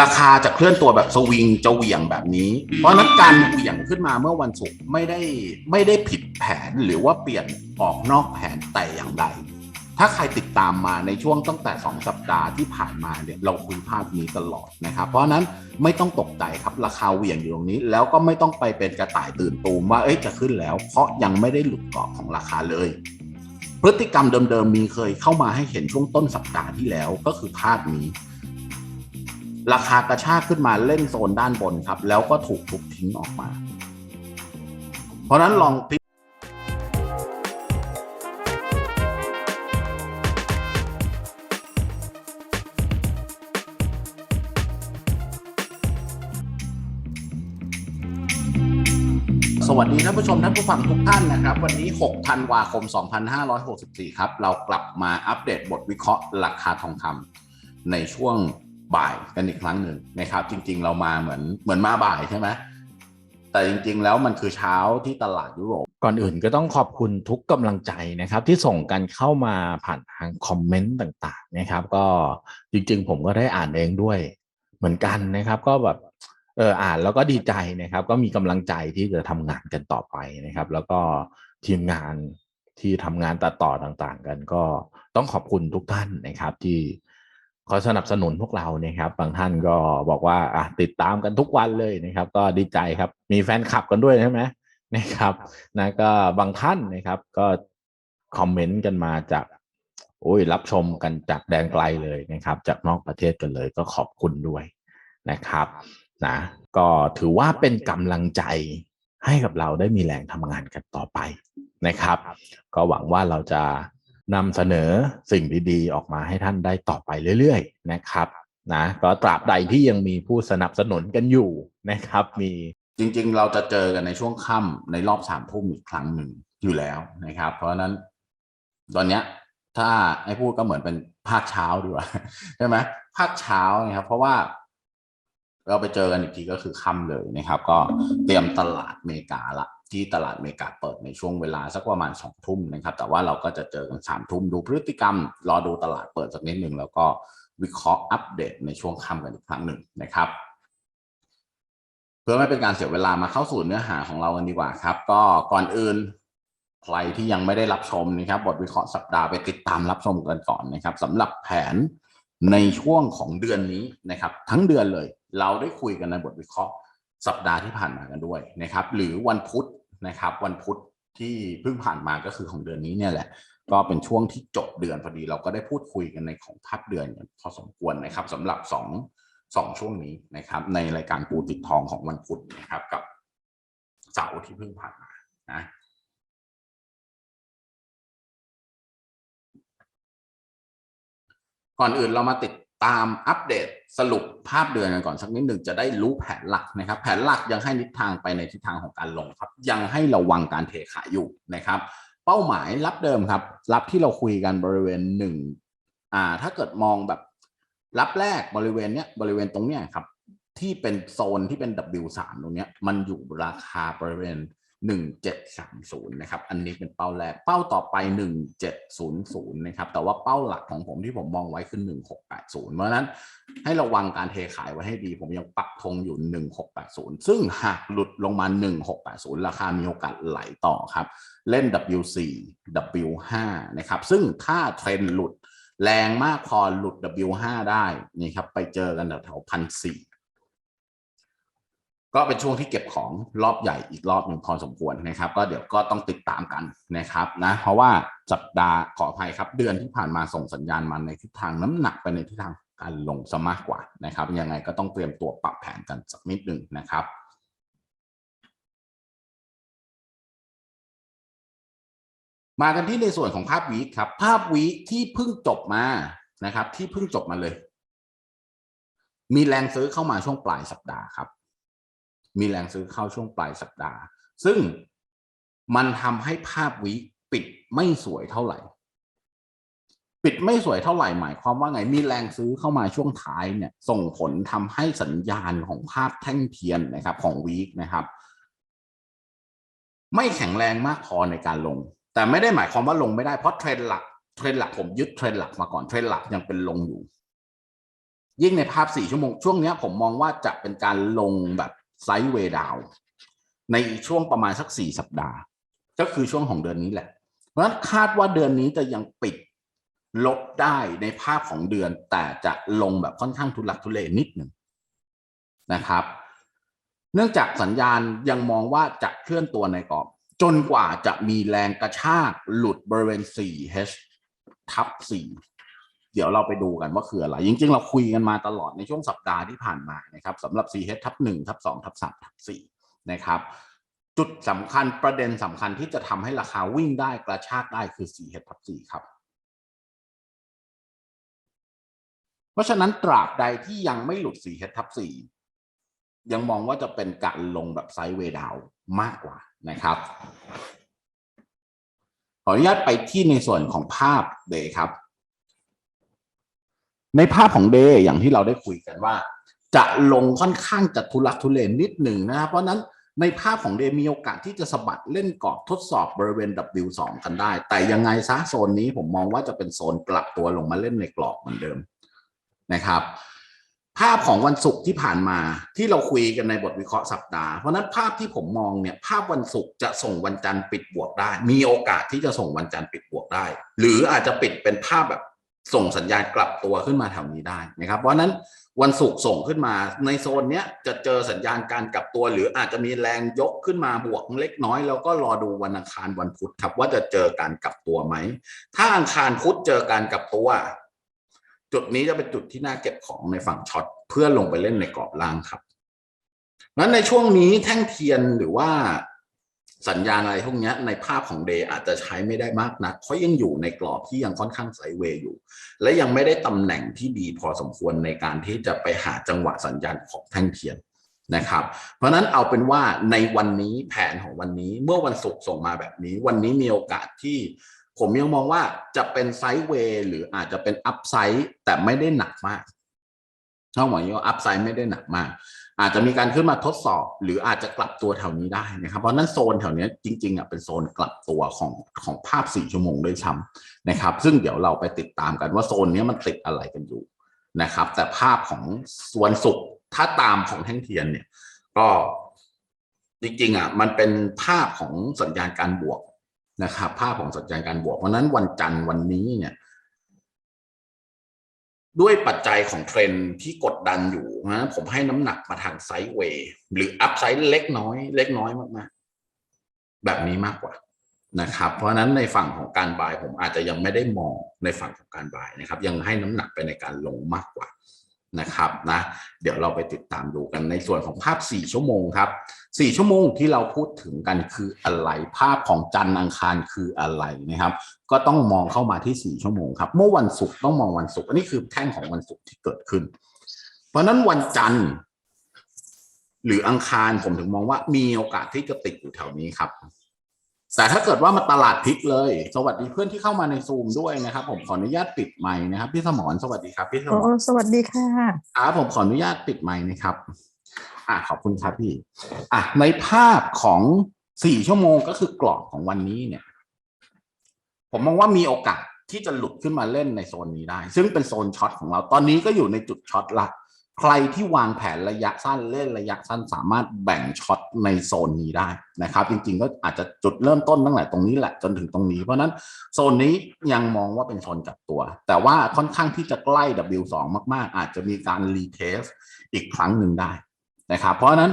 ราคาจะเคลื่อนตัวแบบสวิงจะเหวี่ยงแบบนี้ เพราะนั้นการเหวี่ยงขึ้นมาเมื่อวันศุกร์ไม่ได้ไม่ได้ผิดแผนหรือว่าเปลี่ยนออกนอกแผนแต่อย่างใด ถ้าใครติดตามมาในช่วงตั้งแต่ 2 สัปดาห์ที่ผ่านมาเนี่ยเราคุยภาพนี้ตลอดนะครับ เพราะฉะนั้นไม่ต้องตกใจครับราคาเหวี่ยงอยู่ตรงนี้ แล้วก็ไม่ต้องไปเป็นกระต่ายตื่นตูมว่าเอ้ยจะขึ้นแล้ว เพราะยังไม่ได้หลุดกรอบของราคาเลย พฤติกรรมเดิมๆมีเคยเข้ามาให้เห็นช่วงต้นสัปดาห์ที่แล้วก็คือภาพนี้ ราคากระชากขึ้นมาเล่นโซนด้านบนครับ แล้วก็ถูกทุบทิ้งออกมา เพราะฉะนั้นลองพิสวัสดีท่านผู้ชมท่านผู้ฟังทุกท่านนะครับ วันนี้ 6 ธันวาคม 2564 ครับ เรากลับมาอัปเดตบทวิเคราะห์ราคาทองคำในช่วง บ่ายกันอีกครั้งหนึ่งนะครับ จริง ๆ เรามาเหมือนเหมือนมาบ่ายใช่ไหมแต่จริง ๆ แล้วมันคือเช้าที่ตลาดยุโรป ก่อนอื่นก็ต้องขอบคุณทุกกำลังใจนะครับ ที่ส่งกันเข้ามาผ่านทางคอมเมนต์ต่าง ๆ นะครับ ก็จริง ๆ ผมก็ได้อ่านเองด้วย เหมือนกันนะครับ ก็แบบเอออ่านแล้วก็ดีใจนะครับ ก็มีกำลังใจที่จะทำงานกันต่อไปนะครับ แล้วก็ทีมงานที่ทำงานตัดต่อต่างๆ กัน ก็ต้องขอบคุณทุกท่านนะครับที่ ขอสนับสนุนพวกเรานะครับ บางท่านก็บอกว่าอะติดตามกันทุกวันเลยนะครับ ก็ดีใจครับ มีแฟนคลับกันด้วยใช่ไหมนะครับนะก็บางท่านนะครับ ก็คอมเมนต์กันมาจากโอ้ยรับชมกันจากแดนไกลเลยนะครับ จากนอกประเทศกันเลยก็ขอบคุณด้วยนะครับนะก็ถือว่าเป็นกำลังใจให้กับเราได้มีแรงทำงานกันต่อไปนะครับ ก็หวังว่าเราจะ นำเสนอสิ่งดีๆ ออกมาให้ท่านได้ต่อไปเรื่อยๆนะครับนะก็ตราบใดที่ยังมีผู้สนับสนุนกันอยู่นะครับ มีจริงๆ เราจะเจอกันในช่วงค่ำในรอบสามทุ่มอีกครั้งหนึ่งอยู่แล้วนะครับ เพราะฉะนั้นตอนเนี้ยถ้าให้พูดก็เหมือนเป็นภาคเช้าดีกว่าใช่ไหมภาคเช้านะครับ เพราะว่าเราไปเจอกันอีกทีก็คือค่ำเลยนะครับ ก็เตรียมตลาดเมกาละที่ตลาดอเมริกาเปิดในช่วงเวลาสักประมาณสองทุ่มนะครับ แต่ว่าเราก็จะเจอกันสามทุ่มดูพฤติกรรม รอดูตลาดเปิดสักนิดหนึ่งแล้วก็วิเคราะห์อัปเดตในช่วงค่ำกันอีกครั้งหนึ่งนะครับ เพื่อไม่เป็นการเสียเวลามาเข้าสู่เนื้อหาของเรากันดีกว่าครับ ก็ก่อนอื่นใครที่ยังไม่ได้รับชมนะครับ บทวิเคราะห์สัปดาห์ไปติดตามรับชมกันก่อนนะครับสำหรับแผนในช่วงของเดือนนี้นะครับ ทั้งเดือนเลย เราได้คุยกันในบทวิเคราะห์ สัปดาห์ที่ผ่านมากันด้วยนะครับ หรือวันพุธนะครับ วันพุธที่เพิ่งผ่านมาก็คือของเดือนนี้เนี่ยแหละ ก็เป็นช่วงที่จบเดือนพอดี เราก็ได้พูดคุยกันในของภาพเดือนพอสมควรนะครับสำหรับสองสองช่วงนี้นะครับ ในรายการปูติดทองของวันพุธนะครับ กับเสาร์ที่เพิ่งผ่านมานะก่อนอื่นเรามาติด ตามอัปเดตสรุปภาพเดือนกันก่อนสักนิดหนึ่งจะได้รู้แผนหลักนะครับ แผนหลักยังให้ทิศทางไปในทิศทางของการลงครับ ยังให้ระวังการเทขายอยู่นะครับ เป้าหมายรับเดิมครับ รับที่เราคุยกันบริเวณหนึ่งอ่า ถ้าเกิดมองแบบรับแรกบริเวณเนี้ยบริเวณตรงเนี้ยครับ ที่เป็นโซนที่เป็น W3 ตรงเนี้ยมันอยู่ราคาบริเวณ 1730 นะครับ อันนี้เป็นเป้าแรก เป้าต่อไป 1700 นะครับ แต่ว่าเป้าหลักของผมที่ผมมองไว้คือ 1680 เพราะฉะนั้นให้ระวังการเทขายไว้ให้ดี ผมยังปักธงอยู่ 1680 ซึ่งหากหลุดลงมา 1680 ราคามีโอกาสไหลต่อครับ เล่น W4 W5 นะครับ ซึ่งถ้าเทรนด์หลุดแรงมากพอหลุด W5 ได้นี่ครับ ไปเจอกันแถวๆพันสี่ ก็เป็นช่วงที่เก็บของรอบใหญ่อีกรอบหนึ่งพอสมควรนะครับ ก็เดี๋ยวก็ต้องติดตามกันนะครับนะเพราะว่าสัปดาห์ขออภัยครับ เดือนที่ผ่านมาส่งสัญญาณมาในทิศทางน้ำหนักไปในทิศทางการลงซะมากกว่านะครับยังไงก็ต้องเตรียมตัวปรับแผนกันสักนิดหนึ่งนะครับมากันที่ในส่วนของภาพวีคครับ ภาพวีคที่เพิ่งจบมานะครับ ที่เพิ่งจบมาเลย มีแรงซื้อเข้ามาช่วงปลายสัปดาห์ครับ มีแรงซื้อเข้าช่วงปลายสัปดาห์ ซึ่งมันทำให้ภาพวีคปิดไม่สวยเท่าไหร่ ปิดไม่สวยเท่าไหร่หมายความว่าไงมีแรงซื้อเข้ามาช่วงท้ายเนี่ย ส่งผลทำให้สัญญาณของภาพแท่งเทียนนะครับของวีคนะครับ ไม่แข็งแรงมากพอในการลง แต่ไม่ได้หมายความว่าลงไม่ได้เพราะเทรนด์หลักเทรนด์หลักผมยึดเทรนด์หลักมาก่อนเทรนด์หลักยังเป็นลงอยู่ยิ่งในภาพสี่ชั่วโมงช่วงนี้ผมมองว่าจะเป็นการลงแบบ ไซด์เวย์ดาวในช่วงประมาณสักสี่สัปดาห์ ก็คือช่วงของเดือนนี้แหละ เพราะฉะนั้นคาดว่าเดือนนี้จะยังปิดลบได้ในภาพของเดือน แต่จะลงแบบค่อนข้างทุลักทุเลนิดหนึ่งนะครับ เนื่องจากสัญญาณยังมองว่าจะเคลื่อนตัวในกรอบ จนกว่าจะมีแรงกระชากหลุดบริเวณ 4H ทับ4 เดี๋ยวเราไปดูกันว่าคืออะไร จริง ๆ เราคุยกันมาตลอดในช่วงสัปดาห์ที่ผ่านมานะครับสำหรับ 4H ทับ1ทับ2ทับ3ทับ4นะครับ จุดสำคัญประเด็นสำคัญที่จะทำให้ราคาวิ่งได้กระชากได้คือ 4H ทับ4ครับ เพราะฉะนั้นตราบใดที่ยังไม่หลุด 4H ทับ4ยังมองว่าจะเป็นการลงแบบไซด์เวดาวมากกว่านะครับขออนุญาตไปที่ในส่วนของภาพเดยครับ ในภาพของเดย์อย่างที่เราได้คุยกันว่า จะลงค่อนข้างจะทุลักทุเลนิดหนึ่งนะครับเพราะนั้นในภาพของเดย์มีโอกาสที่จะสะบัดเล่นกรอบทดสอบบริเวณ W2 กันได้ แต่ยังไงซะโซนนี้ผมมองว่าจะเป็นโซนกลับตัวลงมาเล่นในกรอบเหมือนเดิมนะครับ ภาพของวันศุกร์ที่ผ่านมาที่เราคุยกันในบทวิเคราะห์สัปดาห์ เพราะนั้นภาพที่ผมมองเนี่ยภาพวันศุกร์จะส่งวันจันทร์ปิดบวกได้ มีโอกาสที่จะส่งวันจันทร์ปิดบวกได้ หรืออาจจะปิดเป็นภาพแบบ ส่งสัญญาณกลับตัวขึ้นมาแถวนี้ได้นะครับ เพราะนั้นวันศุกร์ส่งขึ้นมาในโซนเนี้ยจะเจอสัญญาณการกลับตัว หรืออาจจะมีแรงยกขึ้นมาบวกเล็กน้อย แล้วก็รอดูวันอังคารวันพุธครับ ว่าจะเจอการกลับตัวไหม ถ้าอังคารพุธเจอการกลับตัว จุดนี้จะเป็นจุดที่น่าเก็บของในฝั่งช็อตเพื่อลงไปเล่นในกรอบล่างครับงั้นในช่วงนี้แท่งเทียนหรือว่า สัญญาณอะไรพวกนี้ในภาพของเดย์อาจจะใช้ไม่ได้มากนัก เพราะยังอยู่ในกรอบที่ยังค่อนข้างไซเวย์อยู่ และยังไม่ได้ตำแหน่งที่ดีพอสมควรในการที่จะไปหาจังหวะสัญญาณของแท่งเทียนนะครับ เพราะฉะนั้นเอาเป็นว่าในวันนี้แผนของวันนี้เมื่อวันศุกร์ส่งมาแบบนี้ วันนี้มีโอกาสที่ผมยังมองว่าจะเป็นไซด์เวย์หรืออาจจะเป็นอัพไซด์แต่ไม่ได้หนักมากเท่าหมายว่าอัพไซด์ไม่ได้หนักมาก อาจจะมีการขึ้นมาทดสอบ หรืออาจจะกลับตัวแถวนี้ได้นะครับ เพราะนั้นโซนแถวนี้จริงๆอะเป็นโซนกลับตัวของของภาพสี่ชั่วโมงด้วยซ้ำนะครับ ซึ่งเดี๋ยวเราไปติดตามกันว่าโซนนี้มันติดอะไรกันอยู่นะครับ แต่ภาพของวันศุกร์ถ้าตามของแท่งเทียนเนี่ยก็จริงๆอะมันเป็นภาพของสัญญาณการบวกนะครับ ภาพของสัญญาณการบวกเพราะนั้นวันจันทร์วันนี้เนี่ย ด้วยปัจจัยของเทรนที่กดดันอยู่นะผมให้น้ำหนักมาทางไซด์เวย์หรืออัพไซด์เล็กน้อย เล็กน้อยมากๆ แบบนี้มากกว่านะครับ เพราะฉะนั้นในฝั่งของการบายผมอาจจะยังไม่ได้มองในฝั่งของการบายนะครับ ยังให้น้ำหนักไปในการลงมากกว่า นะครับนะเดี๋ยวเราไปติดตามดูกันในส่วนของภาพ 4 ชั่วโมงครับ 4 ชั่วโมงที่เราพูดถึงกันคืออะไรภาพของจันทร์อังคารคืออะไรนะครับ ก็ต้องมองเข้ามาที่ 4 ชั่วโมงครับ เมื่อวันศุกร์ต้องมองวันศุกร์อันนี้คือแท่งของวันศุกร์ที่เกิดขึ้น เพราะนั้นวันจันทร์หรืออังคารผมถึงมองว่ามีโอกาสที่จะติดอยู่แถวนี้ครับ แต่ถ้าเกิดว่ามาตลาดพลิกเลย สวัสดีเพื่อนที่เข้ามาในซูมด้วยนะครับ ผมขออนุญาตปิดไมค์นะครับ พี่สมรสวัสดีครับพี่สมโอ้รสวัสดีค่ะครับผมขออนุญาตปิดไมค์นะครับ อะขอบคุณครับพี่ อะในภาพของสี่ชั่วโมงก็คือกรอบของวันนี้เนี่ย ผมมองว่ามีโอกาสที่จะหลุดขึ้นมาเล่นในโซนนี้ได้ ซึ่งเป็นโซนช็อตของเราตอนนี้ก็อยู่ในจุดช็อตละ ใครที่วางแผนระยะสั้นเล่นระยะสั้นสามารถแบ่งช็อตในโซนนี้ได้นะครับ จริงๆก็อาจจะจุดเริ่มต้นตั้งแต่ตรงนี้แหละจนถึงตรงนี้ เพราะนั้นโซนนี้ยังมองว่าเป็นโซนจับตัว แต่ว่าค่อนข้างที่จะใกล้ W2 มากๆ อาจจะมีการรีเทสอีกครั้งหนึ่งได้นะครับ เพราะฉะนั้น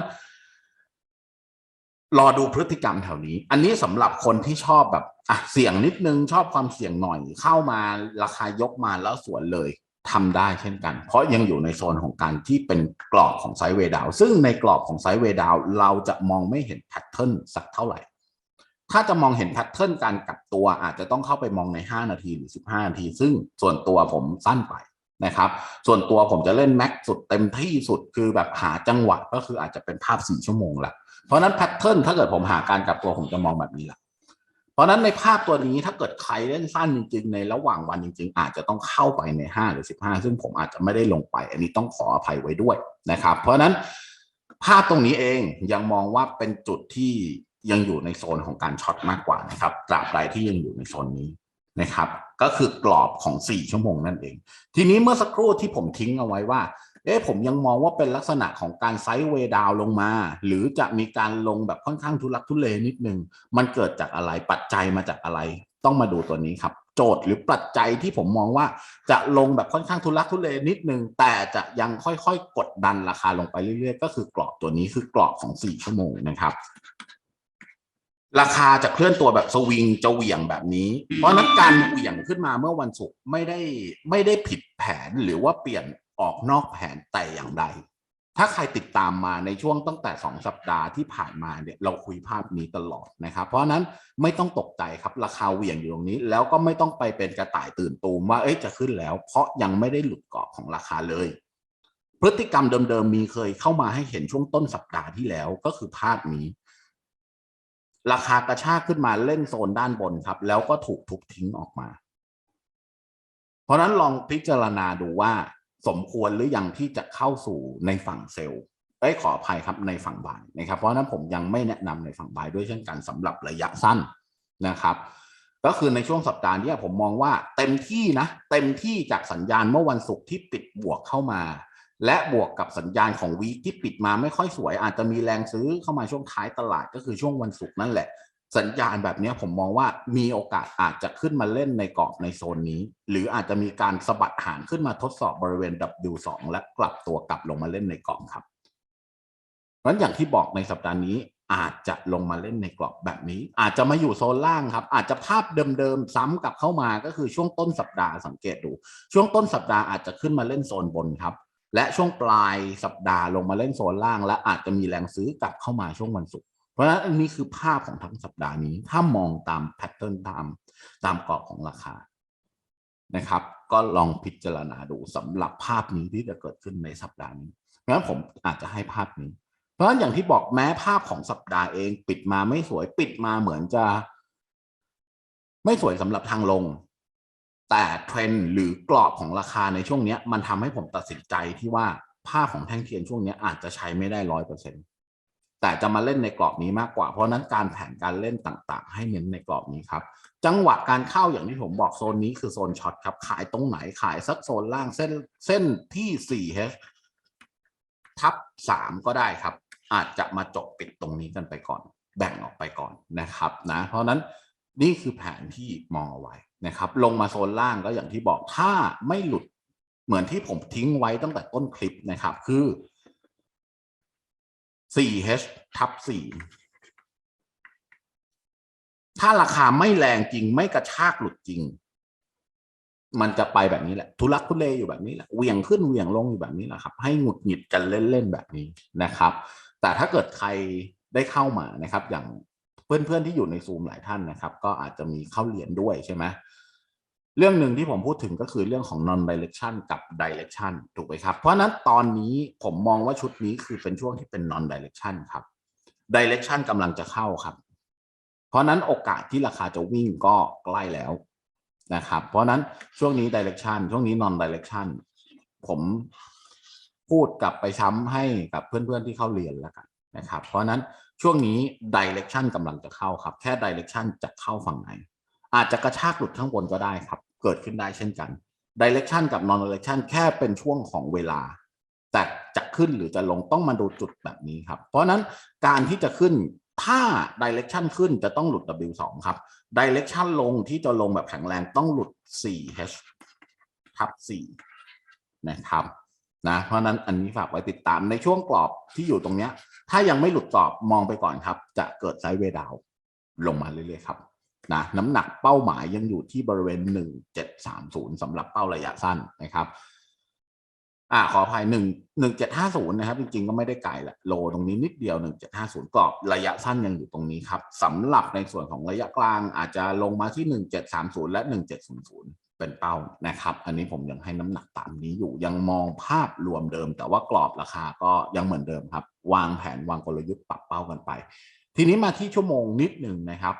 รอดูพฤติกรรมแถวนี้ อันนี้สำหรับคนที่ชอบแบบอะเสี่ยงนิดนึงชอบความเสี่ยงหน่อยเข้ามาราคายกมาแล้วสวนเลย ทำได้เช่นกัน เพราะยังอยู่ในโซนของการที่เป็นกรอบของไซด์เวดาว ซึ่งในกรอบของไซด์เวดาวเราจะมองไม่เห็นแพทเทิร์นสักเท่าไหร่ ถ้าจะมองเห็นแพทเทิร์นการกลับตัวอาจจะต้องเข้าไปมองใน 5 นาทีหรือ 15 นาที ซึ่งส่วนตัวผมสั้นไปนะครับ ส่วนตัวผมจะเล่นแม็กสุดเต็มที่สุดคือแบบหาจังหวะก็คืออาจจะเป็นภาพ 4 ชั่วโมงละเพราะนั้นแพทเทิร์นถ้าเกิดผมหาการกลับตัวผมจะมองแบบนี้แหละ ราะฉะนั้นในภาพตัวนี้ถ้าเกิดใครเล่นสั้นจริงๆ ในระหว่างวันจริง ๆ อาจจะต้องเข้าไปใน 5 หรือ 15 ซึ่งผมอาจจะไม่ได้ลงไป อันนี้ต้องขออภัยไว้ด้วยนะครับ เพราะฉะนั้นภาพตรงนี้เองยังมองว่าเป็นจุดที่ยังอยู่ในโซนของการช็อตมากกว่านะครับตราบใดที่ยังอยู่ในโซนนี้นะครับ ก็คือกรอบของ 4 ชั่วโมงนั่นเอง ทีนี้เมื่อสักครู่ที่ผมทิ้งเอาไว้ว่า เอ๊ะผมยังมองว่าเป็นลักษณะของการไซด์เวดาวลงมา หรือจะมีการลงแบบค่อนข้างทุลักทุเลนิดนึง มันเกิดจากอะไรปัจจัยมาจากอะไร ต้องมาดูตัวนี้ครับ โจทย์หรือปัจจัยที่ผมมองว่าจะลงแบบค่อนข้างทุลักทุเลนิดนึง แต่จะยังค่อยๆ กดดันราคาลงไปเรื่อยๆ ก็คือกรอบตัวนี้คือกรอบของ 4 ชั่วโมงนะครับราคาจะเคลื่อนตัวแบบสวิงจะเหวี่ยงแบบนี้ เพราะฉะนั้นการเหวี่ยงขึ้นมาเมื่อวันศุกร์ไม่ได้ไม่ได้ผิดแผนหรือว่าเปลี่ยน ออกนอกแผนแต่อย่างใด ถ้าใครติดตามมาในช่วงตั้งแต่สองสัปดาห์ที่ผ่านมาเนี่ยเราคุยภาพนี้ตลอดนะครับ เพราะนั้นไม่ต้องตกใจครับราคาเหวี่ยงอยู่ตรงนี้ แล้วก็ไม่ต้องไปเป็นกระต่ายตื่นตูมว่าเอ้ยจะขึ้นแล้ว เพราะยังไม่ได้หลุดเกรอบของราคาเลย พฤติกรรมเดิมๆมีเคยเข้ามาให้เห็นช่วงต้นสัปดาห์ที่แล้วก็คือภาพนี้ราคากระชากขึ้นมาเล่นโซนด้านบนครับ แล้วก็ถูกทุบทิ้งออกมา เพราะนั้นลองพิจารณาดูว่า สมควรหรือยังที่จะเข้าสู่ในฝั่งเซลล์เอ้ยขออภัยครับในฝั่งบายนะครับ เพราะนั้นผมยังไม่แนะนำในฝั่งบายด้วยเช่นกันสำหรับระยะสั้นนะครับ ก็คือในช่วงสัปดาห์นี้ผมมองว่าเต็มที่นะ เต็มที่จากสัญญาณเมื่อวันศุกร์ที่ปิดบวกเข้ามา และบวกกับสัญญาณของวีคที่ปิดมาไม่ค่อยสวย อาจจะมีแรงซื้อเข้ามาช่วงท้ายตลาดก็คือช่วงวันศุกร์นั่นแหละ สัญญาณแบบนี้ผมมองว่ามีโอกาสอาจจะขึ้นมาเล่นในกรอบในโซนนี้ หรืออาจจะมีการสะบัดหางขึ้นมาทดสอบบริเวณ W2 และกลับตัวกลับลงมาเล่นในกรอบครับเพราะฉะนั้นอย่างที่บอกในสัปดาห์นี้อาจจะลงมาเล่นในกรอบแบบนี้ อาจจะมาอยู่โซนล่างครับ อาจจะภาพเดิมๆซ้ำกลับเข้ามาก็คือช่วงต้นสัปดาห์สังเกตดู ช่วงต้นสัปดาห์อาจจะขึ้นมาเล่นโซนบนครับ และช่วงปลายสัปดาห์ลงมาเล่นโซนล่าง และอาจจะมีแรงซื้อกลับเข้ามาช่วงวันศุกร์ เพราะฉะนั้นอันนี้คือภาพของทั้งสัปดาห์นี้ ถ้ามองตามแพทเทิร์นตามตามกรอบของราคานะครับ ก็ลองพิจารณาดูสำหรับภาพนี้ที่จะเกิดขึ้นในสัปดาห์นี้ เพราะฉะนั้นผมอาจจะให้ภาพนี้ เพราะฉะนั้นอย่างที่บอกแม้ภาพของสัปดาห์เองปิดมาไม่สวยปิดมาเหมือนจะ ไม่สวยสำหรับทางลง แต่เทรนหรือกรอบของราคาในช่วงนี้มันทำให้ผมตัดสินใจที่ว่าภาพของแท่งเทียนช่วงนี้อาจจะใช้ไม่ได้ร้อยเปอร์เซ็นต์ แต่จะมาเล่นในกรอบนี้มากกว่า เพราะนั้นการแผนการเล่นต่างๆ ให้เน้นในกรอบนี้ครับ จังหวะการเข้าอย่างที่ผมบอกโซนนี้คือโซนช็อตครับ ขายตรงไหนขายสักโซนล่างเส้นเส้นที่ 4H ทับ 3 ก็ได้ครับ อาจจะมาจบปิดตรงนี้กันไปก่อน แบ่งออกไปก่อนนะครับนะ เพราะนั้นนี่คือแผนที่มองเอาไว้นะครับ ลงมาโซนล่างก็อย่างที่บอกถ้าไม่หลุดเหมือนที่ผมทิ้งไว้ตั้งแต่ต้นคลิปนะครับ คือ 4H ทับ4ถ้าราคาไม่แรงจริง ไม่กระชากหลุดจริง มันจะไปแบบนี้แหละ ทุลักทุเลอยู่แบบนี้แหละเหวี่ยงขึ้นเหวี่ยงลงอยู่แบบนี้แหละครับ ให้หงุดหงิดกันเล่นๆแบบนี้นะครับ แต่ถ้าเกิดใครได้เข้ามานะครับ อย่างเพื่อนๆที่อยู่ในซูมหลายท่านนะครับ ก็อาจจะมีเข้าเรียนด้วยใช่ไหม เรื่องหนึ่งที่ผมพูดถึงก็คือเรื่องของ non direction กับ direction ถูกไหมครับ เพราะนั้นตอนนี้ผมมองว่าชุดนี้คือเป็นช่วงที่เป็น non direction ครับ direction กำลังจะเข้าครับ เพราะนั้นโอกาสที่ราคาจะวิ่งก็ใกล้แล้วนะครับ เพราะนั้นช่วงนี้ direction ช่วงนี้ non direction ผมพูดกลับไปช้ำให้กับเพื่อนๆที่เข้าเรียนแล้วกันนะครับ เพราะนั้นช่วงนี้ direction กำลังจะเข้าครับ แค่ direction จะเข้าฝั่งไหน อาจจะกระชากหลุดข้างบนก็ได้ครับ เกิดขึ้นได้เช่นกัน direction กับ non direction แค่เป็นช่วงของเวลา แต่จะขึ้นหรือจะลงต้องมาดูจุดแบบนี้ครับ เพราะนั้นการที่จะขึ้นถ้า direction ขึ้นจะต้องหลุด W2 ครับ direction ลงที่จะลงแบบแข็งแรงต้องหลุด 4H ทับ 4 นะครับนะเพราะนั้นอันนี้ฝากไว้ติดตามในช่วงกรอบที่อยู่ตรงเนี้ย ถ้ายังไม่หลุดกรอบมองไปก่อนครับ จะเกิดไซด์เวดาวลงมาเรื่อยๆครับ นะน้ำหนักเป้าหมายยังอยู่ที่บริเวณ 1730สำหรับเป้าระยะสั้นนะครับ อ่าขออภัย1 1750นะครับ จริงๆ ก็ไม่ได้ไกลละโลตรงนี้นิดเดียว1750กรอบระยะสั้นยังอยู่ตรงนี้ครับสำหรับในส่วนของระยะกลางอาจจะลงมาที่1730และ1700เป็นเป้านะครับ อันนี้ผมยังให้น้ำหนักตามนี้อยู่ยังมองภาพรวมเดิม แต่ว่ากรอบราคาก็ยังเหมือนเดิมครับ วางแผนวางกลยุทธ์ปรับเป้ากันไป ทีนี้มาที่ชั่วโมงนิดหนึ่งนะครับ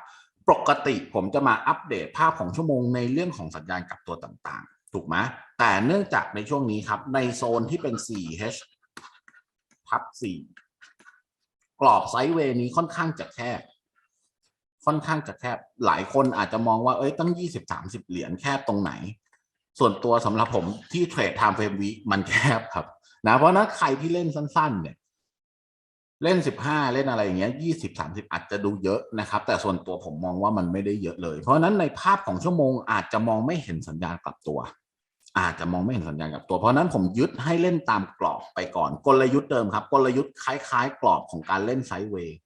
ปกติผมจะมาอัปเดตภาพของชั่วโมงในเรื่องของสัญญาณกลับตัวต่างๆ ถูกไหมแต่เนื่องจากในช่วงนี้ครับ ในโซนที่เป็น 4H ทับ 4 กรอบไซด์เวย์นี้ค่อนข้างจะแคบ ค่อนข้างจะแคบ หลายคนอาจจะมองว่าเอ้ยตั้งยี่สิบสามสิบเหรียญแคบตรงไหน ส่วนตัวสำหรับผมที่เทรดไทม์เฟรมวีมันแคบครับนะเพราะฉะนั้นใครที่เล่นสั้น ๆ เนี่ย เล่นสิบห้าเล่นอะไรอย่างเงี้ยยี่สิบสามสิบอาจจะดูเยอะนะครับ แต่ส่วนตัวผมมองว่ามันไม่ได้เยอะเลย เพราะนั้นในภาพของชั่วโมงอาจจะมองไม่เห็นสัญญาณกลับตัว อาจจะมองไม่เห็นสัญญาณกลับตัว เพราะนั้นผมยึดให้เล่นตามกรอบไปก่อน กลยุทธ์เดิมครับ กลยุทธ์คล้าย ๆ กรอบของการเล่นไซด์เวย์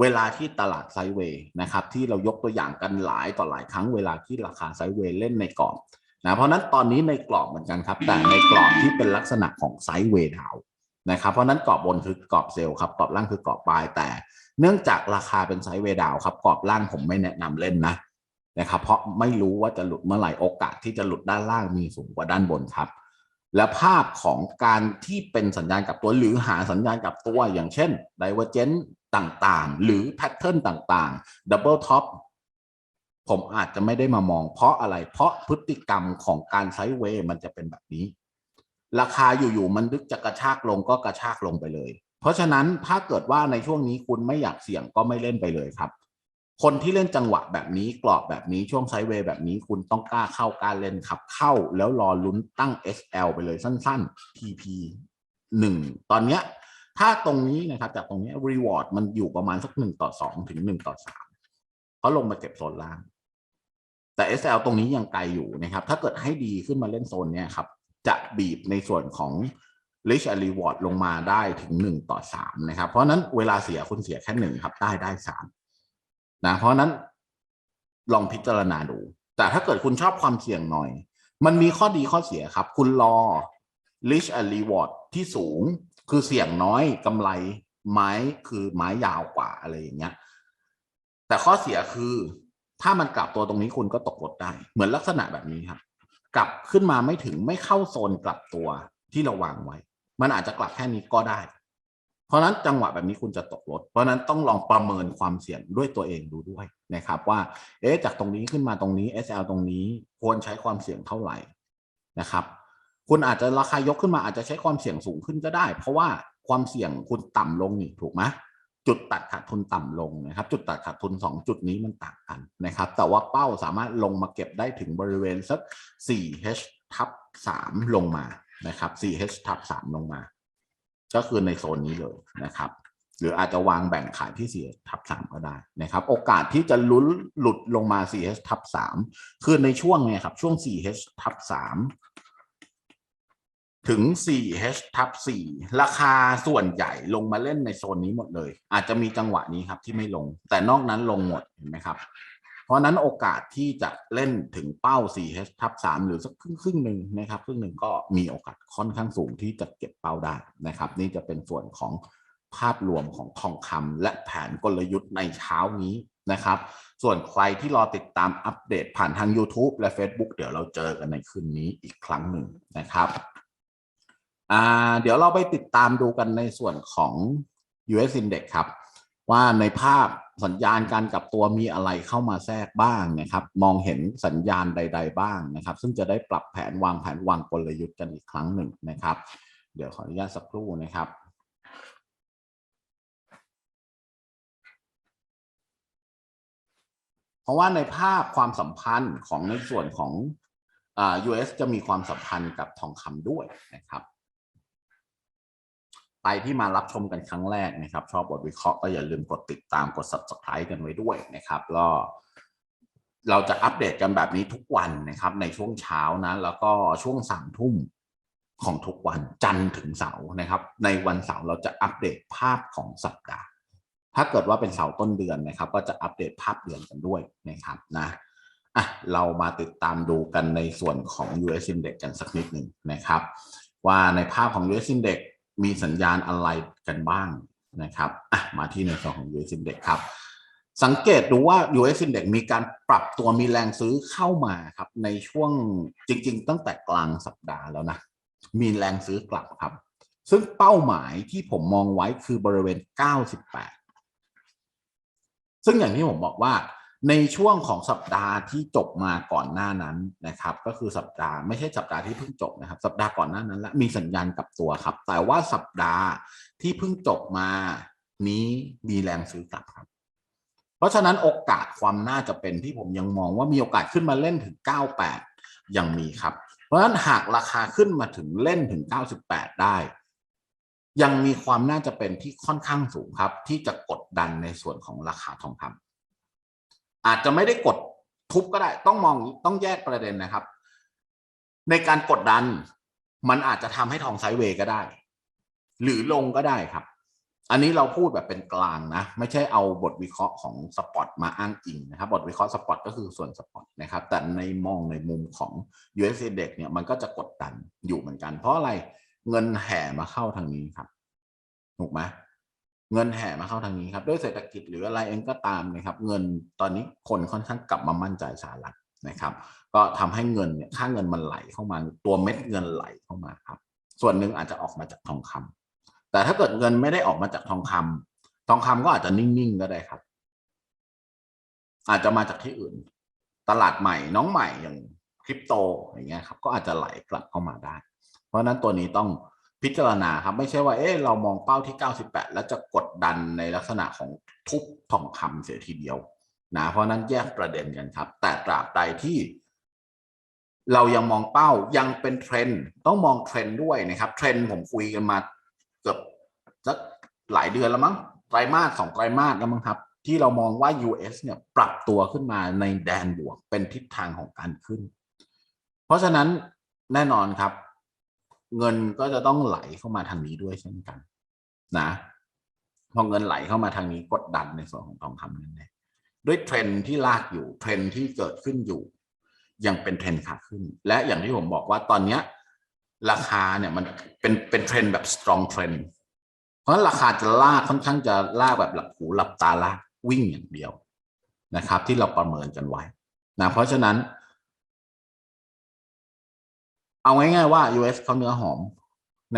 เวลาที่ตลาดไซด์เวย์นะครับที่เรายกตัวอย่างกันหลายต่อหลายครั้งเวลาที่ราคาไซด์เวย์เล่นในกรอบนะเพราะฉะนั้นตอนนี้ในกรอบเหมือนกันครับ แต่ในกรอบที่เป็นลักษณะของไซด์เวย์ดาว นะครับเพราะนั้นกรอบบนคือกรอบเซลล์ครับกรอบล่างคือกรอบบายแต่เนื่องจากราคาเป็นไซด์เวดาวครับกรอบล่างผมไม่แนะนำเล่นนะนะครับเพราะไม่รู้ว่าจะหลุดเมื่อไหร่โอกาสที่จะหลุดด้านล่างมีสูงกว่าด้านบนครับ และภาพของการที่เป็นสัญญาณกับตัวหรือหาสัญญาณกับตัวอย่างเช่น divergence ต่างๆ หรือแพทเทิร์นต่างๆ double top ผมอาจจะไม่ได้มามองเพราะอะไรเพราะพฤติกรรมของการไซด์เวย์มันจะเป็นแบบนี้ ราคาอยู่ๆมันดึกจะกระชากลงก็กระชากลงไปเลย เพราะฉะนั้นถ้าเกิดว่าในช่วงนี้คุณไม่อยากเสี่ยงก็ไม่เล่นไปเลยครับ คนที่เล่นจังหวะแบบนี้กรอบแบบนี้ช่วงไซเวย์แบบนี้คุณต้องกล้าเข้ากล้าเล่นครับ เข้าแล้วรอลุ้นตั้ง SL ไปเลยสั้นๆ TP หนึ่งตอนเนี้ยถ้าตรงนี้นะครับจากตรงนี้ reward มันอยู่ประมาณสักหนึ่งต่อสองถึงหนึ่งต่อสามเพราะลงมาเก็บโซนล่าง แต่ SL ตรงนี้ยังไกลอยู่นะครับ ถ้าเกิดให้ดีขึ้นมาเล่นโซนเนี้ยครับ จะบีบในส่วนของ rich and reward ลงมาได้ถึงหนึ่งต่อสามนะครับ เพราะนั้นเวลาเสียคุณเสียแค่หนึ่งครับ ได้ได้สามนะเพราะฉะนั้นลองพิจารณาดู แต่ถ้าเกิดคุณชอบความเสี่ยงหน่อย มันมีข้อดีข้อเสียครับ คุณรอ rich and reward ที่สูงคือเสี่ยงน้อยกำไรไม้คือไม้ยาวกว่าอะไรอย่างเงี้ย แต่ข้อเสียคือถ้ามันกลับตัวตรงนี้คุณก็ตกรถได้ เหมือนลักษณะแบบนี้ครับ กลับขึ้นมาไม่ถึงไม่เข้าโซนกลับตัวที่เราวางไว้ มันอาจจะกลับแค่นี้ก็ได้ เพราะนั้นจังหวะแบบนี้คุณจะตกรถ เพราะนั้นต้องลองประเมินความเสี่ยงด้วยตัวเองดูด้วยนะครับ ว่า เอ๊ะจากตรงนี้ขึ้นมาตรงนี้ SL ตรงนี้ควรใช้ความเสี่ยงเท่าไหร่นะครับ คุณอาจจะราคายกขึ้นมาอาจจะใช้ความเสี่ยงสูงขึ้นก็ได้ เพราะว่าความเสี่ยงคุณต่ำลงนี่ถูกไหม จุดตัดขาดทุนต่ำลงนะครับ จุดตัดขาดทุน 2 จุดนี้มันต่างกันนะครับ แต่ว่าเป้าสามารถลงมาเก็บได้ถึงบริเวณสัก 4h ทับ 3 ลงมานะครับ 4h ทับ 3 ลงมา ก็คือในโซนนี้เลยนะครับ หรืออาจจะวางแบ่งขายที่ 4h ทับ 3 ก็ได้นะครับ โอกาสที่จะลุ้นหลุดลงมา 4h ทับ 3 คือในช่วงเนี่ยครับ ช่วง 4h ทับ 3 ถึง 4h ทับ4ราคาส่วนใหญ่ลงมาเล่นในโซนนี้หมดเลย อาจจะมีจังหวะนี้ครับที่ไม่ลง แต่นอกนั้นลงหมดเห็นไหมครับ เพราะนั้นโอกาสที่จะเล่นถึงเป้า 4h ทับ3หรือสักครึ่งครึ่งหนึ่งนะครับ ครึ่งหนึ่งก็มีโอกาสค่อนข้างสูงที่จะเก็บเป้าได้นะครับ นี่จะเป็นส่วนของภาพรวมของทองคำและแผนกลยุทธ์ในเช้านี้นะครับ ส่วนใครที่รอติดตามอัปเดตผ่านทาง YouTube และ Facebook เดี๋ยวเราเจอกันในคืนนี้อีกครั้งหนึ่งนะครับ อ่าเดี๋ยวเราไปติดตามดูกันในส่วนของ US Index ครับ ว่าในภาพสัญญาณการกลับตัวมีอะไรเข้ามาแทรกบ้างนะครับ มองเห็นสัญญาณใด ๆ บ้างนะครับ ซึ่งจะได้ปรับแผนวางแผนวางกลยุทธ์กันอีกครั้งหนึ่งนะครับ เดี๋ยวขออนุญาตสักครู่นะครับเพราะว่าในภาพความสัมพันธ์ของในส่วนของอ่า US จะมีความสัมพันธ์กับทองคำด้วยนะครับ ใครที่มารับชมกันครั้งแรกนะครับ ชอบบทวิเคราะห์ก็อย่าลืมกดติดตามกด subscribe กันไว้ด้วยนะครับก็เราจะอัปเดตกันแบบนี้ทุกวันนะครับ ในช่วงเช้านะแล้วก็ช่วงสามทุ่มของทุกวันจันทร์ถึงเสาร์นะครับ ในวันเสาร์เราจะอัปเดตภาพของสัปดาห์ ถ้าเกิดว่าเป็นเสาร์ต้นเดือนนะครับ ก็จะอัปเดตภาพเดือนกันด้วยนะครับนะอะเรามาติดตามดูกันในส่วนของ US Index กันสักนิดหนึ่งนะครับ ว่าในภาพของ US Index มีสัญญาณอะไรกันบ้างนะครับมาที่ในส่วนของ US Index ครับ สังเกตดูว่า US Index มีการปรับตัวมีแรงซื้อเข้ามาครับ ในช่วงจริง ๆ ตั้งแต่กลางสัปดาห์แล้วนะ มีแรงซื้อกลับครับ ซึ่งเป้าหมายที่ผมมองไว้คือบริเวณ 98 ซึ่งอย่างที่ผมบอกว่า ในช่วงของสัปดาห์ที่จบมาก่อนหน้านั้นนะครับ ก็คือสัปดาห์ไม่ใช่สัปดาห์ที่เพิ่งจบนะครับ สัปดาห์ก่อนหน้านั้นและมีสัญญาณกับตัวครับ แต่ว่าสัปดาห์ที่เพิ่งจบมานี้มีแรงซื้อกลับครับ เพราะฉะนั้นโอกาสความน่าจะเป็นที่ผมยังมองว่ามีโอกาสขึ้นมาเล่นถึง 98 ยังมีครับ เพราะฉะนั้นหากราคาขึ้นมาถึงเล่นถึง 98 ได้ ยังมีความน่าจะเป็นที่ค่อนข้างสูงครับ ที่จะกดดันในส่วนของราคาทองคำ อาจจะไม่ได้กดทุบก็ได้ ต้องมองต้องแยกประเด็นนะครับ ในการกดดัน มันอาจจะทำให้ทองไซด์เวย์ก็ได้ หรือลงก็ได้ครับ อันนี้เราพูดแบบเป็นกลางนะ ไม่ใช่เอาบทวิเคราะห์ของสปอตมาอ้างอิงนะครับ บทวิเคราะห์สปอตก็คือส่วนสปอตนะครับ แต่ในมองในมุมของ US Index เนี่ยมันก็จะกดดันอยู่เหมือนกัน เพราะอะไรเงินแห่มาเข้าทางนี้ครับถูกไหม เงินแห่มาเข้าทางนี้ครับด้วยเศรษฐกิจหรืออะไรเองก็ตามนะครับ เงินตอนนี้คนค่อนข้างกลับมามั่นใจสหรัฐนะครับ ก็ทำให้เงินเนี่ยค่าเงินมันไหลเข้ามาตัวเม็ดเงินไหลเข้ามาครับ ส่วนหนึ่งอาจจะออกมาจากทองคำแต่ถ้าเกิดเงินไม่ได้ออกมาจากทองคำทองคำก็อาจจะนิ่งๆก็ได้ครับ อาจจะมาจากที่อื่น ตลาดใหม่น้องใหม่อย่างคริปโตอย่างเงี้ยครับ ก็อาจจะไหลกลับเข้ามาได้ เพราะฉะนั้นตัวนี้ต้อง พิจารณาครับไม่ใช่ว่าเอ๊ะเรามองเป้าที่ 98 แล้วจะกดดันในลักษณะของทุบทองคำเสียทีเดียวนะเพราะนั้นแยกประเด็นกันครับ แต่ตราบใดที่ เรายังมองเป้ายังเป็นเทรนด์ต้องมองเทรนด์ด้วยนะครับ เทรนด์ผมคุยกันมาเกือบสักหลายเดือนแล้วมั้งไตรมาสสองไตรมาสแล้วมั้งครับ ที่เรามองว่า US เนี่ยปรับตัวขึ้นมาในแดนบวกเป็นทิศทางของการขึ้น เพราะฉะนั้นแน่นอนครับ เงินก็จะต้องไหลเข้ามาทางนี้ด้วยเช่นกัน นะพอเงินไหลเข้ามาทางนี้กดดันในส่วนของทองคำนั่นเองด้วยเทรนที่ลากอยู่เทรนที่เกิดขึ้นอยู่ ยังเป็นเทรนขาขึ้น และอย่างที่ผมบอกว่าตอนเนี้ยราคาเนี่ยมันเป็นเป็นเทรนแบบ strong trend เพราะราคาจะลากค่อนข้างจะลากแบบหลับหูหลับตาลากวิ่งอย่างเดียวนะครับ ที่เราประเมินกันไว้นะเพราะฉะนั้น เอาง่ายๆว่า US เขาเนื้อหอม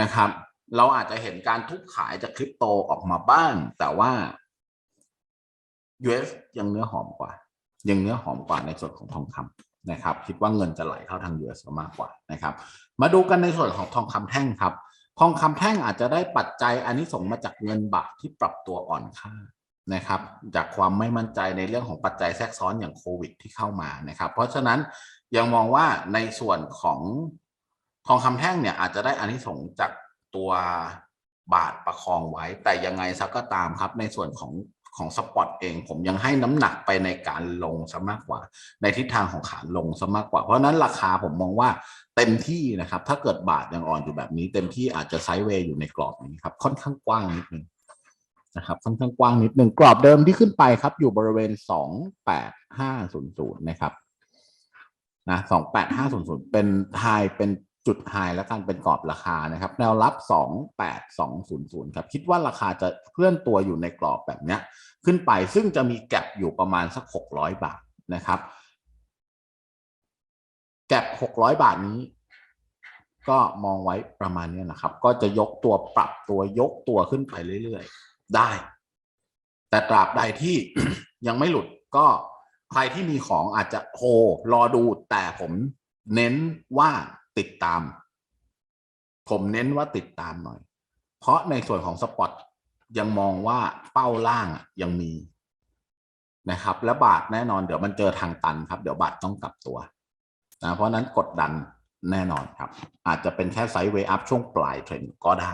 นะครับ เราอาจจะเห็นการทุบขายจากคริปโตออกมาบ้าง แต่ว่า US ยังเนื้อหอมกว่า ยังเนื้อหอมกว่าในส่วนของทองคำนะครับ คิดว่าเงินจะไหลเข้าทาง US มากกว่านะครับ มาดูกันในส่วนของทองคำแท่งครับ ทองคำแท่งอาจจะได้ปัจจัยอันนี้ส่งมาจากเงินบาทที่ปรับตัวอ่อนค่านะครับจากความไม่มั่นใจในเรื่องของปัจจัยแทรกซ้อนอย่างโควิดที่เข้ามานะครับ เพราะฉะนั้นยังมองว่าในส่วนของ ทองคำแท่งเนี่ยอาจจะได้อันนี้ส่งส์จากตัวบาทประคองไว้ แต่ยังไงสักก็ตามครับ ในส่วนของของสปอตเองผมยังให้น้ำหนักไปในการลงซะมากกว่า ในทิศทางของขาลงซะมากกว่า เพราะฉะนั้นราคาผมมองว่าเต็มที่นะครับ ถ้าเกิดบาทยังอ่อนอยู่แบบนี้ เต็มที่อาจจะไซด์เวย์อยู่ในกรอบนี้ครับ ค่อนข้างกว้างนิดนึงนะครับค่อนข้างกว้างนิดนึงกรอบเดิมที่ขึ้นไปครับ อยู่บริเวณสองแปดห้าศูนย์ศูนย์นะครับนะสองแปดห้าศูนย์ศูนย์เป็นไฮเป็น จุดไฮแล้วกันเป็นกรอบราคานะครับ แนวรับสองแปดสองศูนย์ศูนย์ครับ คิดว่าราคาจะเคลื่อนตัวอยู่ในกรอบแบบเนี้ยขึ้นไปซึ่งจะมีแก็บอยู่ประมาณสักหกร้อยบาทนะครับ แก็บหกร้อยบาทนี้ ก็มองไว้ประมาณนี้นะครับ ก็จะยกตัวปรับตัวยกตัวขึ้นไปเรื่อยๆ ได้ แต่ตราบใดที่ยังไม่หลุดก็ใครที่มีของอาจจะโฮรอดูแต่ผมเน้นว่า ติดตาม ผมเน้นว่าติดตามหน่อย เพราะในส่วนของสปอตยังมองว่าเป้าล่างยังมีนะครับ และบาทแน่นอนเดี๋ยวมันเจอทางตันครับ เดี๋ยวบาทต้องกลับตัวนะเพราะนั้นกดดันแน่นอนครับ อาจจะเป็นแค่ไซด์เวย์อัพช่วงปลายเทรนด์ก็ได้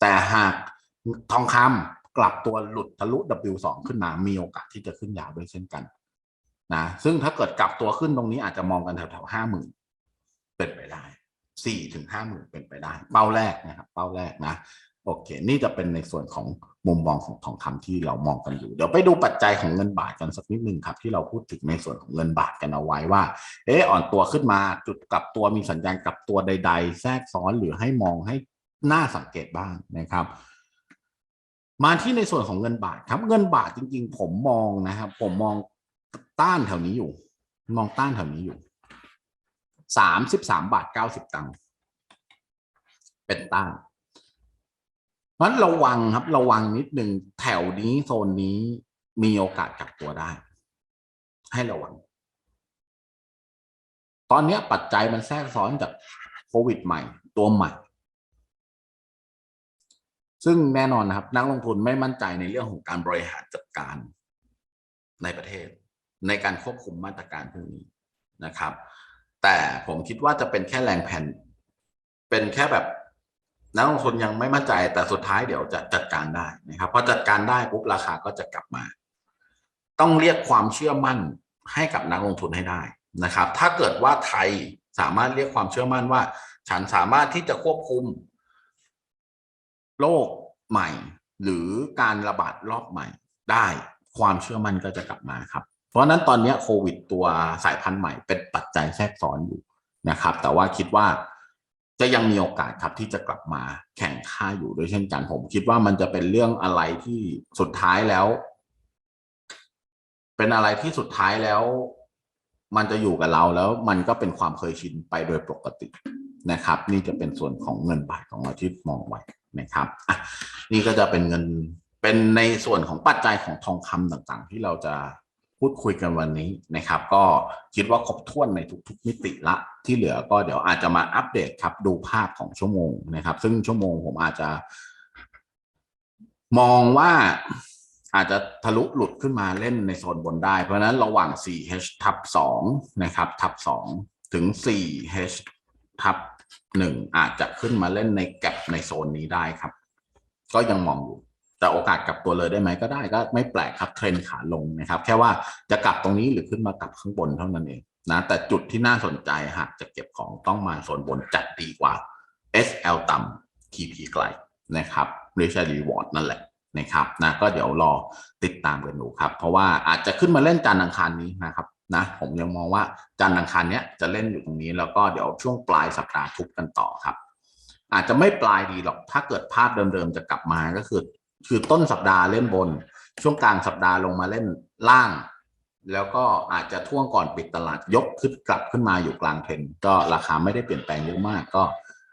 แต่หากทองคำกลับตัวหลุดทะลุ W2 ขึ้นมา มีโอกาสที่จะขึ้นยาวด้วยเช่นกันนะซึ่งถ้าเกิดกลับตัวขึ้นตรงนี้อาจจะมองกันแถวๆห้าหมื่นเป็นไปได้ สี่ถึงห้าหมื่นเป็นไปได้ เป้าแรกนะครับเป้าแรกนะโอเค นี่จะเป็นในส่วนของมุมมองของทองคำที่เรามองกันอยู่ เดี๋ยวไปดูปัจจัยของเงินบาทกันสักนิดนึงครับ ที่เราพูดถึงในส่วนของเงินบาทกันเอาไว้ว่า เอออ่อนตัวขึ้นมาจุดกลับตัวมีสัญญาณกลับตัวใด ๆ แทรกซ้อนหรือให้มองให้หน่าสังเกตบ้างนะครับ มาที่ในส่วนของเงินบาทครับ เงินบาทจริง ๆ ผมมองนะครับ ผมมองต้านแถวนี้อยู่ มองต้านแถวนี้อยู่ สามสิบสามบาทเก้าสิบตังค์เป็นต้านเพราะฉะนั้นระวังครับ ระวังนิดหนึ่งแถวนี้โซนนี้มีโอกาสกลับตัวได้ ให้ระวัง ตอนนี้ปัจจัยมันแทรกซ้อนจากโควิดใหม่ ตัวใหม่ ซึ่งแน่นอนนะครับ นักลงทุนไม่มั่นใจในเรื่องของการบริหารจัดการในประเทศ ในการควบคุมมาตรการพวกนี้นะครับ แต่ผมคิดว่าจะเป็นแค่แรงแผ่น เป็นแค่แบบนักลงทุนยังไม่มั่นใจ แต่สุดท้ายเดี๋ยวจะจัดการได้นะครับพอจัดการได้ปุ๊บราคาก็จะกลับมา ต้องเรียกความเชื่อมั่นให้กับนักลงทุนให้ได้นะครับ ถ้าเกิดว่าไทยสามารถเรียกความเชื่อมั่นว่า ฉันสามารถที่จะควบคุม โรคใหม่ หรือการระบาดรอบใหม่ได้ ความเชื่อมั่นก็จะกลับมาครับ ราะนั้นตอนนี้โควิดตัวสายพันธุ์ใหม่เป็นปัจจัยแทรกซ้อนอยู่นะครับ แต่ว่าคิดว่าจะยังมีโอกาสครับที่จะกลับมาแข่งข้าอยู่ด้วยเช่นกัน ผมคิดว่ามันจะเป็นเรื่องอะไรที่สุดท้ายแล้ว เป็นอะไรที่สุดท้ายแล้ว มันจะอยู่กับเราแล้วมันก็เป็นความเคยชินไปโดยปกตินะครับ นี่จะเป็นส่วนของเงินบาทของเราที่มองไว้นะครับอะนี่ก็จะเป็นเงินเป็นในส่วนของปัจจัยของทองคำต่างๆ ที่เราจะ พูดคุยกันวันนี้นะครับ ก็คิดว่าครบถ้วนในทุก ๆ มิติละที่เหลือก็เดี๋ยวอาจจะมาอัปเดตครับ ดูภาพของชั่วโมงนะครับ ซึ่งชั่วโมงผมอาจจะ มองว่าอาจจะทะลุหลุดขึ้นมาเล่นในโซนบนได้ เพราะนั้นระหว่าง 4h ทับ2นะครับทับ2ถึง 4h ทับ1อาจจะขึ้นมาเล่นในแก็บในโซนนี้ได้ครับ ก็ยังมองอยู่ แต่โอกาสกลับตัวเลยได้ไหมก็ได้ก็ไม่แปลกครับเทรนขาลงนะครับ แค่ว่าจะกลับตรงนี้หรือขึ้นมากลับข้างบนเท่านั้นเองนะแต่จุดที่น่าสนใจหากจะเก็บของต้องมาโซนบนจัดดีกว่า SL ต่ำ TP ไกลนะครับ r e c h a r Reward นั่นแหละนะครับนะก็เดี๋ยวรอติดตามกันดูครับ เพราะว่าอาจจะขึ้นมาเล่นจันทร์อังคารนี้นะครับนะผมยังมองว่าจันทร์อังคารเนี้ยจะเล่นอยู่ตรงนี้แล้วก็เดี๋ยวช่วงปลายสัปดาห์ทุบกันต่อครับ อาจจะไม่ปลายดีหรอกถ้าเกิดภาพเดิมๆจะกลับมาก็คือ คือต้นสัปดาห์เล่นบน ช่วงกลางสัปดาห์ลงมาเล่นล่าง แล้วก็อาจจะท่วงก่อนปิดตลาดยกขึ้นกลับขึ้นมาอยู่กลางเทรนก็ราคาไม่ได้เปลี่ยนแปลงเยอะมากก็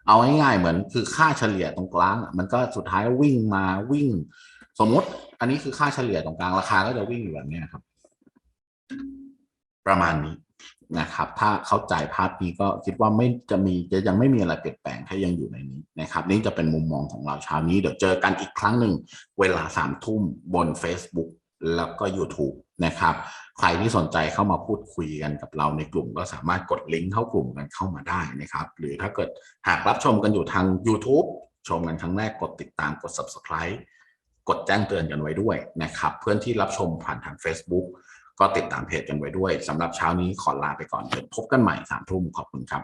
เอาง่ายๆเหมือนคือค่าเฉลี่ยตรงกลางมันก็สุดท้ายวิ่งมาวิ่ง สมมติ อันนี้คือค่าเฉลี่ยตรงกลางราคาก็จะวิ่งอยู่แบบนี้ครับ ประมาณนี้ นะครับถ้าเข้าใจภาพนี้ก็คิดว่าไม่จะมีจะยังไม่มีอะไรเปลี่ยนแปลงถ้ายังอยู่ในนี้นะครับนี่จะเป็นมุมมองของเราเช้านี้ เดี๋ยวเจอกันอีกครั้งหนึ่งเวลาสามทุ่มบน Facebook แล้วก็ YouTube นะครับใครที่สนใจเข้ามาพูดคุยกันกับเราในกลุ่ม ก็สามารถกดลิงก์เข้ากลุ่มกันเข้ามาได้นะครับ หรือถ้าเกิดหากรับชมกันอยู่ทาง YouTube ชมกันครั้งแรกกดติดตามกด Subscribe กดแจ้งเตือนกันไว้ด้วยนะครับ เพื่อนที่รับชมผ่านทาง Facebook ก็ติดตามเพจกันไว้ด้วยสำหรับเช้านี้ขอลาไปก่อนเดี๋ยวพบกันใหม่สามทุ่มขอบคุณครับ